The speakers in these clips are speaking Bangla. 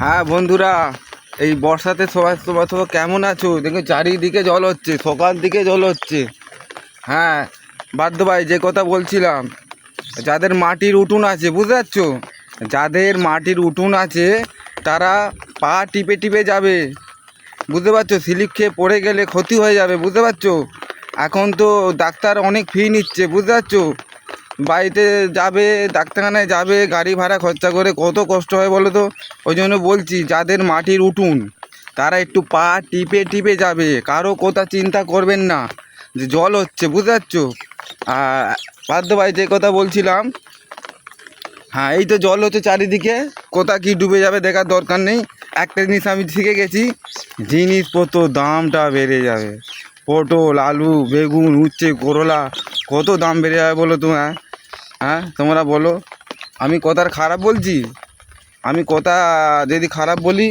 হ্যাঁ বন্ধুরা, এই বর্ষাতে সবাই সবাই সবাই কেমন আছো? দেখো চারিদিকে জল হচ্ছে, সকাল দিকে জল হচ্ছে। হ্যাঁ বাদ্য ভাই, যে কথা বলছিলাম, যাদের মাটির উঠুন আছে, বুঝতে পারছ? যাদের মাটির উঠুন আছে, তারা পা টিপে টিপে যাবে। বুঝতে পারছ? স্লিপ খেয়ে পড়ে গেলে ক্ষতি হয়ে যাবে, বুঝতে পারছ? এখন তো ডাক্তার অনেক ফি নিচ্ছে, বুঝতে পারছ? বাড়িতে যাবে, ডাক্তারখানায় যাবে, গাড়ি ভাড়া খরচা করে কত কষ্ট হয় বলো তো? ওই জন্য বলছি, যাদের মাটির উঠুন, তারা একটু পা টিপে টিপে যাবে, কারও কথা চিন্তা করবেন না, যে জল হচ্ছে, বুঝতে পারছ? আর বাদ্য ভাই যে কথা বলছিলাম হ্যাঁ এই তো জল হচ্ছে চারিদিকে, কোথা কি ডুবে যাবে দেখার দরকার নেই, একটা জিনিস আমি শিখে গেছি, জিনিসপত্র দামটা বেড়ে যাবে, পটল, আলু, বেগুন, উচ্ছে, করলা, কত দাম বেড়ে যাবে বলো তো হ্যাঁ? হ্যাঁ তোমরা বলো। আমি কথার খারাপ বলছি? আমি কথা যদি খারাপ বলি,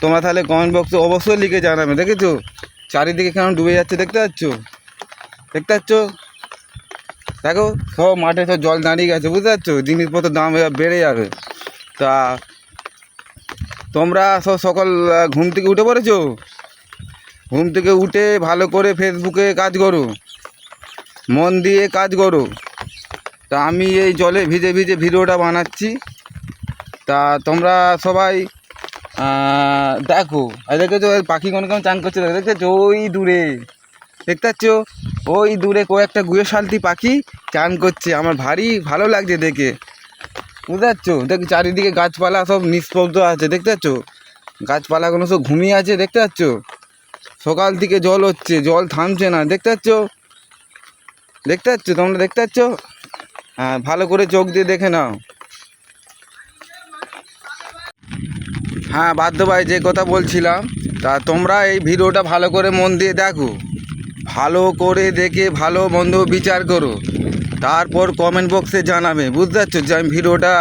তোমরা তাহলে কমেন্ট বক্সে অবশ্যই লিখে জানাবে, দেখেছ? চারিদিকে কেমন ডুবে যাচ্ছে দেখতে পাচ্ছ? দেখতে পাচ্ছ? দেখো, সব মাঠে সব জল দাঁড়িয়ে গেছে, বুঝতে পারছ? জিনিসপত্রের দাম বেড়ে যাবে। তা, তোমরা সব সকাল ঘুম থেকে উঠে পড়েছো? ঘুম থেকে উঠে ভালো করে ফেসবুকে কাজ করো। মন দিয়ে কাজ করো। তা আমি এই জলে ভিজে ভিজে ভিডিওটা বানাচ্ছি। তা তোমরা সবাই দেখো। দেখেছ পাখি কোন কেমন চান করছে দেখো, দেখেছ ওই দূরে। দেখতে পাচ্ছ? ওই দূরে কয়েকটা গুয়ে শালতি পাখি চান করছে। আমার ভারী ভালো লাগছে দেখে। বুঝতে পারছ? দেখ চারিদিকে গাছপালা সব নিস্তব্ধ আছে দেখতে পাচ্ছ? গাছপালাগুলো সব ঘুমিয়ে আছে দেখতে পাচ্ছ? সকাল থেকে জল হচ্ছে জল থামছে না দেখতে পাচ্ছ? দেখতে পাচ্ছ তোমরা দেখতে পাচ্ছ? হ্যাঁ ভালো করে চোখ দিয়ে দেখে নাও। হ্যাঁ বাধ্য ভাই, যে কথা বলছিলাম, তা তোমরা এই ভিডিওটা ভালো করে মন দিয়ে দেখো। ভালো করে দেখে ভালো মন্দ বিচার করো। তারপর কমেন্ট বক্সে জানাবে, বুঝতে পারছ যে আমি ভিডিওটা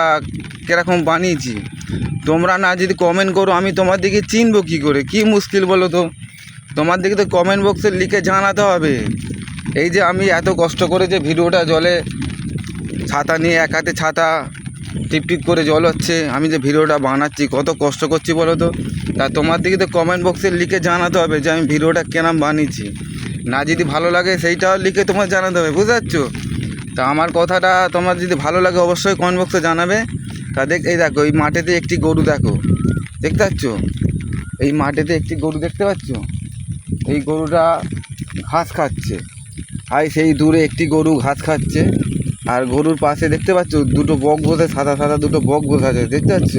কীরকম বানিয়েছি? তোমরা না যদি কমেন্ট করো, আমি তোমার দিকে চিনবো কী করে? কি মুশকিল বলো তো? তোমার দিকে তো কমেন্ট বক্সে লিখে জানাতে হবে। এই যে আমি এত কষ্ট করে যে ভিডিওটা জলে ছাতা নিয়ে এক হাতে ছাতা টিপ টিপ করে জল হচ্ছে। আমি যে ভিডিওটা বানাচ্ছি, কত কষ্ট করছি বলো তো? তা তোমার দিকে তো কমেন্ট বক্সে লিখে জানাতে হবে যে আমি ভিডিওটা কেরাম বানিয়েছি। না যদি ভালো লাগে সেইটাও লিখে তোমার জানাতে হবে বুঝতে পারছ তা আমার কথাটা তোমার যদি ভালো লাগে অবশ্যই কমেন্ট বক্সে জানাবে। তা দেখ, এই দেখো, এই মাঠেতে একটি গরু দেখো। দেখতে পাচ্ছ এই মাঠেতে একটি গরু দেখতে পাচ্ছ? এই গরুটা ঘাস খাচ্ছে। আর সেই দূরে একটি গরু ঘাস খাচ্ছে। আর গরুর পাশে দেখতে পাচ্ছ দুটো বক বসে, সাদা সাদা দুটো বক বসে আছে, দেখতে পাচ্ছ?